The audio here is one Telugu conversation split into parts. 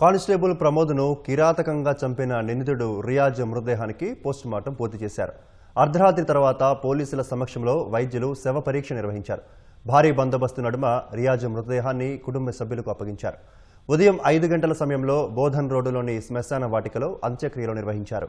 కానిస్టేబుల్ ప్రమోద్ను కిరాతకంగా చంపిన నిందితుడు రియాజ్ మృతదేహానికి పోస్టుమార్టం పూర్తి చేశారు. అర్ధరాత్రి తర్వాత పోలీసుల సమక్షంలో వైద్యులు శవ పరీక్ష నిర్వహించారు. భారీ బందోబస్తు నడుమ రియాజ్ మృతదేహాన్ని కుటుంబ సభ్యులకు అప్పగించారు. ఉదయం ఐదు గంటల సమయంలో బోధన్ రోడ్డులోని శ్మశాన వాటికలో అంత్యక్రియలు నిర్వహించారు.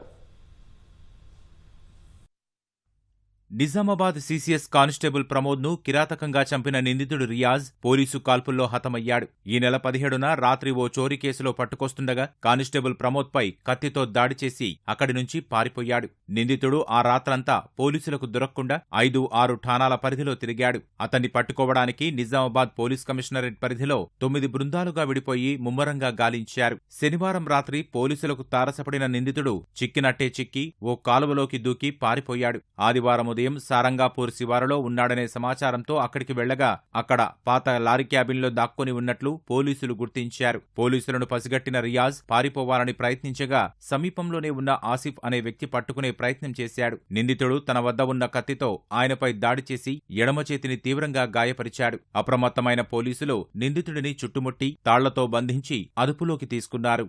నిజామాబాద్ సీసీఎస్ కానిస్టేబుల్ ప్రమోద్ను కిరాతకంగా చంపిన నిందితుడు రియాజ్ పోలీసు కాల్పుల్లో హతమయ్యాడు. ఈ నెల పదిహేడున రాత్రి ఓ చోరీ కేసులో పట్టుకొస్తుండగా కానిస్టేబుల్ ప్రమోద్ పై కత్తితో దాడి చేసి అక్కడి నుంచి పారిపోయాడు. నిందితుడు ఆ రాత్రంతా పోలీసులకు దొరకకుండా ఐదు ఆరు ఠాణాల పరిధిలో తిరిగాడు. అతన్ని పట్టుకోవడానికి నిజామాబాద్ పోలీస్ కమిషనరేట్ పరిధిలో తొమ్మిది బృందాలుగా విడిపోయి ముమ్మరంగా గాలించారు. శనివారం రాత్రి పోలీసులకు తారసపడిన నిందితుడు చిక్కినట్టే చిక్కి ఓ కాలువలోకి దూకి పారిపోయాడు. ఆదివారం ఉదయం సారంగాపూర్ శివారులో ఉన్నాడనే సమాచారంతో అక్కడికి వెళ్ళగా అక్కడ పాత లారీ క్యాబిన్లో దాక్కుని ఉన్నట్లు పోలీసులు గుర్తించారు. పోలీసులను పసిగట్టిన రియాజ్ పారిపోవాలని ప్రయత్నించగా సమీపంలోనే ఉన్న ఆసిఫ్ అనే వ్యక్తి పట్టుకునే ప్రయత్నం చేశాడు. నిందితుడు తన వద్ద ఉన్న కత్తితో ఆయనపై దాడి చేసి ఎడమ చేతిని తీవ్రంగా గాయపరిచాడు. అప్రమత్తమైన పోలీసులు నిందితుడిని చుట్టుముట్టి తాళ్ళతో బంధించి అదుపులోకి తీసుకున్నారు.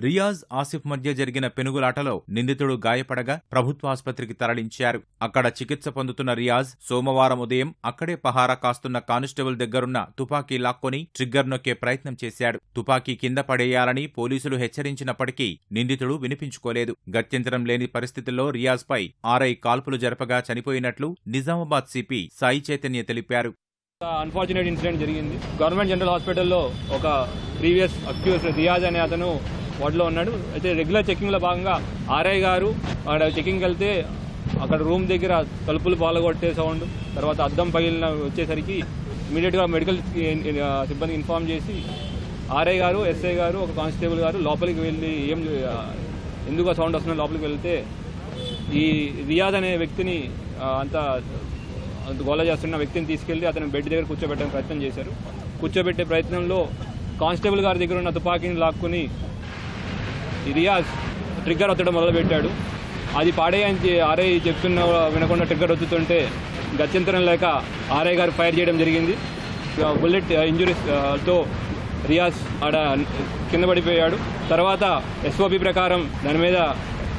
రియాజ్ ఆసిఫ్ మధ్య జరిగిన పెనుగులాటలో నిందితుడు గాయపడగా ప్రభుత్వాసుపత్రికి తరలించారు. అక్కడ చికిత్స పొందుతున్న రియాజ్ సోమవారం ఉదయం అక్కడే పహారా కాస్తున్న కానిస్టేబుల్ దగ్గరున్న తుపాకీ లాక్కొని ట్రిగ్గర్ నొక్కే ప్రయత్నం చేశాడు. తుపాకీ కింద పడేయాలని పోలీసులు హెచ్చరించినప్పటికీ నిందితుడు వినిపించుకోలేదు. గత్యంతరం లేని పరిస్థితుల్లో రియాజ్ పై ఆర్ఐ కాల్పులు జరపగా చనిపోయినట్లు నిజామాబాద్ సిపి సాయి చైతన్య తెలిపారు. అన్ఫార్చునేట్ ఇన్సిడెంట్ జరిగింది. గవర్నమెంట్ జనరల్ హాస్పిటల్లో ఒక ప్రీవియస్ అక్యూస్ రియాజ్ అనే అతను వాటిలో ఉన్నాడు. అయితే రెగ్యులర్ చెకింగ్లో భాగంగా ఆర్ఐ గారు అక్కడ చెకింగ్కి వెళ్తే అక్కడ రూమ్ దగ్గర తలుపులు పాలగొట్టే సౌండ్ తర్వాత అద్దం పగిలిన వచ్చేసరికి ఇమీడియట్గా మెడికల్ సిబ్బందికి ఇన్ఫార్మ్ చేసి ఆర్ఐ గారు ఎస్ఐ గారు ఒక కానిస్టేబుల్ గారు లోపలికి వెళ్ళి ఏం ఎందుకు సౌండ్ వస్తుందో లోపలికి వెళ్తే ఈ రియాజ్ అనే వ్యక్తిని అంతా అంత గోల చేస్తున్న వ్యక్తిని తీసుకెళ్ళి అతను బెడ్ దగ్గర కూర్చోబెట్టడానికి ప్రయత్నం చేశారు. కూర్చోబెట్టే ప్రయత్నంలో కానిస్టేబుల్ గారి దగ్గర ఉన్న తుపాకీని లాక్కుని రియాజ్ ట్రిగ్గర్ ఒత్తడం మొదలుపెట్టాడు. అది పాడే అని ఆర్ఐ చెప్తున్న వినకుండా ట్రిగ్గర్ ఒత్తుతుంటే గత్యంతరం లేక ఆర్ఐ గారు ఫైర్ చేయడం జరిగింది. బుల్లెట్ ఇంజురీస్తో రియాజ్ ఆడ కింద పడిపోయాడు. తర్వాత ఎస్ఓపి ప్రకారం దాని మీద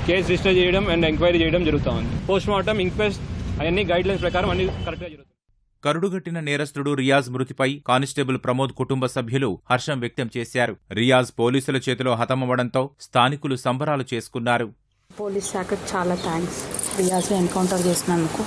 కేసు రిజిస్టర్ చేయడం అండ్ ఎంక్వైరీ చేయడం జరుగుతూ ఉంది. పోస్ట్ మార్టం ఇంక్వెస్ట్ అవన్నీ గైడ్ లైన్స్ ప్రకారం అన్ని కరెక్ట్గా జరుగుతుంది కరుడుగట్టిన నేరస్తుడు రియాజ్ మృతిపై కానిస్టేబుల్ ప్రమోద్ కుటుంబ సభ్యులు హర్షం వ్యక్తం చేశారు. రియాజ్ పోలీసుల చేతిలో హతమవ్వడంతో స్థానికులు సంబరాలు చేసుకున్నారు. పోలీస్ శాఖ చాలా థ్యాంక్స్ రియాజ్ని ఎన్కౌంటర్ చేసినందుకు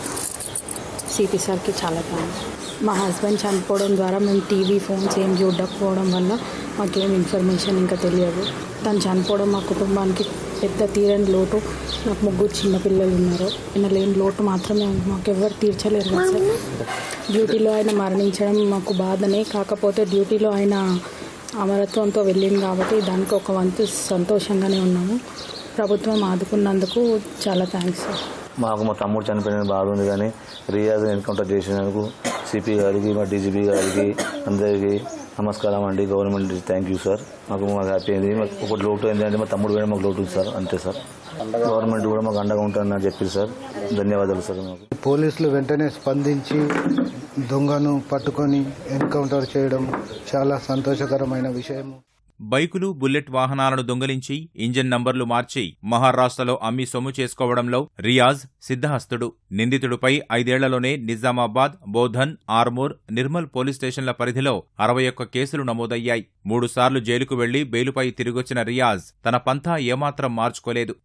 సిపి సార్కి చాలా థ్యాంక్స్ మా హస్బెండ్ చనిపోవడం ద్వారా మేము టీవీ ఫోన్స్ ఏం చూడకపోవడం వల్ల మాకేం ఇన్ఫర్మేషన్ ఇంకా తెలియదు. తను చనిపోవడం మా కుటుంబానికి పెద్ద తీరని లోటు. నాకు ముగ్గురు చిన్నపిల్లలు ఉన్నారు. ఆయన లేని లోటు మాత్రమే మాకు ఎవరు తీర్చలేరు కదా సార్. డ్యూటీలో ఆయన మరణించడం మాకు బాధనే. కాకపోతే డ్యూటీలో ఆయన అమరత్వంతో వెళ్ళింది కాబట్టి దానికి ఒక వంతు సంతోషంగానే ఉన్నాము. ప్రభుత్వం ఆదుకున్నందుకు చాలా థ్యాంక్స్ సార్ మాకు మా తమ్ముడు చనిపోయిన బాధ ఉంది కానీ రియాజ్ ఎన్కౌంటర్ చేసినందుకు సిపి గారికి మా డీజీపీ గారికి అందరికీ నమస్కారం అండి. గవర్నమెంట్ థ్యాంక్ యూ సార్ మాకు మాకు హ్యాపీ అయింది. మాకు ఒకటి లోటు ఏంటంటే మా తమ్ముడు కూడా మాకు లోటు ఉంది సార్ అంతే సార్ గవర్నమెంట్ కూడా మాకు అండగా ఉంటుందని చెప్పి సార్ ధన్యవాదాలు సార్ మాకు. పోలీసులు వెంటనే స్పందించి దొంగను పట్టుకొని ఎన్కౌంటర్ చేయడం చాలా సంతోషకరమైన విషయము. బైకులు బుల్లెట్ వాహనాలను దొంగిలించి ఇంజిన్ నంబర్లు మార్చి మహారాష్ట్రలో అమ్మి సొమ్ము చేసుకోవడంలో రియాజ్ సిద్ధహస్తుడు. నిందితుడిపై ఐదేళ్ళలోనే నిజామాబాద్ బోధన్ ఆర్మూర్ నిర్మల్ పోలీస్ స్టేషన్ల పరిధిలో అరవై ఒక్క కేసులు నమోదయ్యాయి. మూడుసార్లు జైలుకు వెళ్ళి బెయిలుపై తిరిగొచ్చిన రియాజ్ తన పంథా ఏమాత్రం మార్చుకోలేదు.